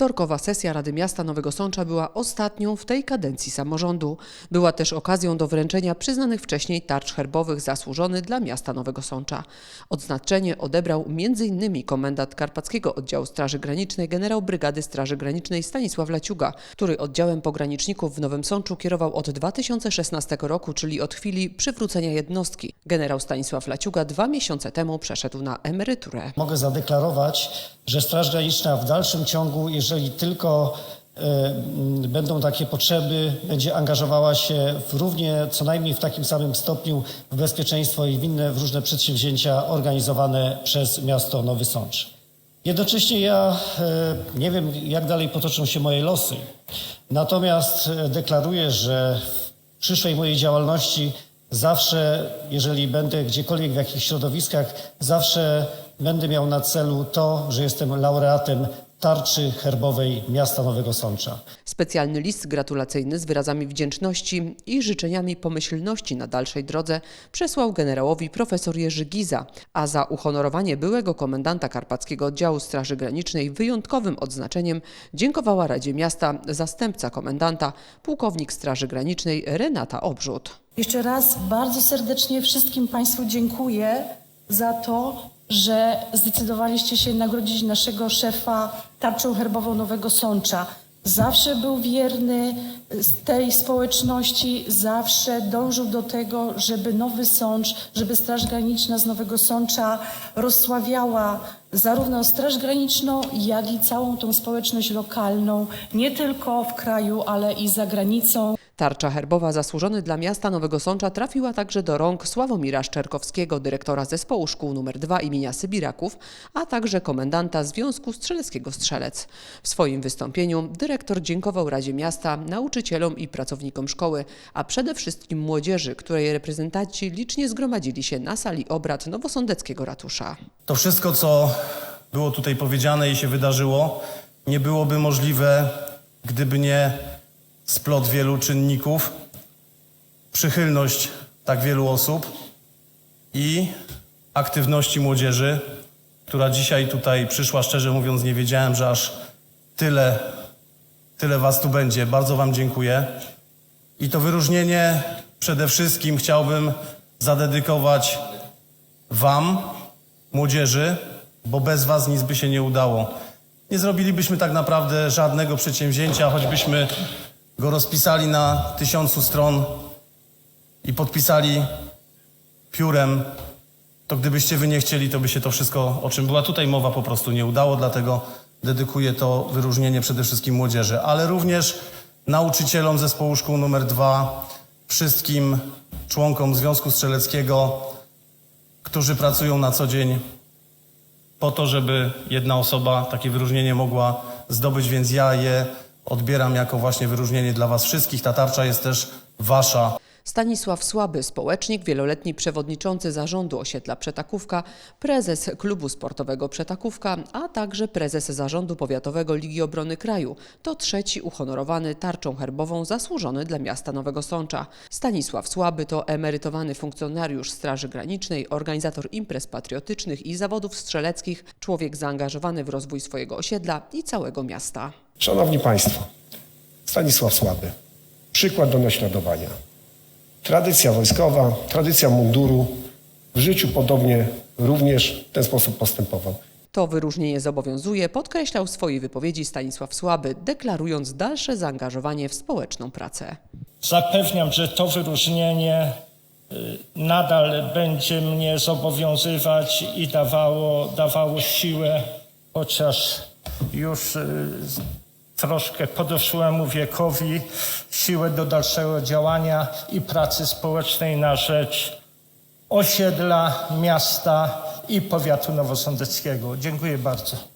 Wtorkowa sesja Rady Miasta Nowego Sącza była ostatnią w tej kadencji samorządu. Była też okazją do wręczenia przyznanych wcześniej tarcz herbowych zasłużony dla miasta Nowego Sącza. Odznaczenie odebrał m.in. komendant Karpackiego Oddziału Straży Granicznej generał Brygady Straży Granicznej Stanisław Laciuga, który oddziałem pograniczników w Nowym Sączu kierował od 2016 roku, czyli od chwili przywrócenia jednostki. Generał Stanisław Laciuga dwa miesiące temu przeszedł na emeryturę. Mogę zadeklarować, że Straż Graniczna w dalszym ciągu, jeżeli tylko e, będą takie potrzeby, będzie angażowała się w równie, co najmniej w takim samym stopniu w bezpieczeństwo i w inne w różne przedsięwzięcia organizowane przez miasto Nowy Sącz. Jednocześnie ja e, nie wiem, jak dalej potoczą się moje losy, natomiast e, deklaruję, że w przyszłej mojej działalności zawsze, jeżeli będę gdziekolwiek w jakichś środowiskach, zawsze będę miał na celu to, że jestem laureatem tarczy herbowej miasta Nowego Sącza. Specjalny list gratulacyjny z wyrazami wdzięczności i życzeniami pomyślności na dalszej drodze przesłał generałowi profesor Jerzy Giza, a za uhonorowanie byłego komendanta Karpackiego Oddziału Straży Granicznej wyjątkowym odznaczeniem dziękowała Radzie Miasta zastępca komendanta, pułkownik Straży Granicznej Renata Obrzut. Jeszcze raz bardzo serdecznie wszystkim Państwu dziękuję za to, że zdecydowaliście się nagrodzić naszego szefa tarczą herbową Nowego Sącza. Zawsze był wierny z tej społeczności, zawsze dążył do tego, żeby Nowy Sącz, żeby Straż Graniczna z Nowego Sącza rozsławiała zarówno Straż Graniczną, jak i całą tą społeczność lokalną, nie tylko w kraju, ale i za granicą. Tarcza herbowa zasłużony dla miasta Nowego Sącza trafiła także do rąk Sławomira Szczerkowskiego, dyrektora zespołu szkół nr 2 imienia Sybiraków, a także komendanta Związku Strzeleckiego Strzelec. W swoim wystąpieniu dyrektor dziękował Radzie Miasta, nauczycielom i pracownikom szkoły, a przede wszystkim młodzieży, której reprezentanci licznie zgromadzili się na sali obrad Nowosądeckiego Ratusza. To wszystko, co było tutaj powiedziane i się wydarzyło, nie byłoby możliwe, gdyby nie splot wielu czynników, przychylność tak wielu osób i aktywności młodzieży, która dzisiaj tutaj przyszła. Szczerze mówiąc, nie wiedziałem, że aż tyle, tyle Was tu będzie. Bardzo Wam dziękuję. I to wyróżnienie przede wszystkim chciałbym zadedykować Wam, młodzieży, bo bez Was nic by się nie udało. Nie zrobilibyśmy tak naprawdę żadnego przedsięwzięcia, choćbyśmy go rozpisali na tysiącu stron i podpisali piórem, to gdybyście Wy nie chcieli, to by się to wszystko, o czym była tutaj mowa, po prostu nie udało. Dlatego dedykuję to wyróżnienie przede wszystkim młodzieży, ale również nauczycielom zespołu szkół numer dwa, wszystkim członkom Związku Strzeleckiego, którzy pracują na co dzień po to, żeby jedna osoba takie wyróżnienie mogła zdobyć, więc ja je odbieram jako właśnie wyróżnienie dla Was wszystkich. Ta tarcza jest też Wasza. Stanisław Słaby, społecznik, wieloletni przewodniczący zarządu osiedla Przetakówka, prezes klubu sportowego Przetakówka, a także prezes zarządu powiatowego Ligi Obrony Kraju. To trzeci uhonorowany tarczą herbową zasłużony dla miasta Nowego Sącza. Stanisław Słaby to emerytowany funkcjonariusz Straży Granicznej, organizator imprez patriotycznych i zawodów strzeleckich, człowiek zaangażowany w rozwój swojego osiedla i całego miasta. Szanowni Państwo, Stanisław Słaby. Przykład do naśladowania. Tradycja wojskowa, tradycja munduru. W życiu podobnie również w ten sposób postępował. To wyróżnienie zobowiązuje, podkreślał w swojej wypowiedzi Stanisław Słaby, deklarując dalsze zaangażowanie w społeczną pracę. Zapewniam, że to wyróżnienie y, nadal będzie mnie zobowiązywać i dawało, dawało siłę, chociaż już y, troszkę podeszłemu wiekowi, siłę do dalszego działania i pracy społecznej na rzecz osiedla, miasta i powiatu nowosądeckiego. Dziękuję bardzo.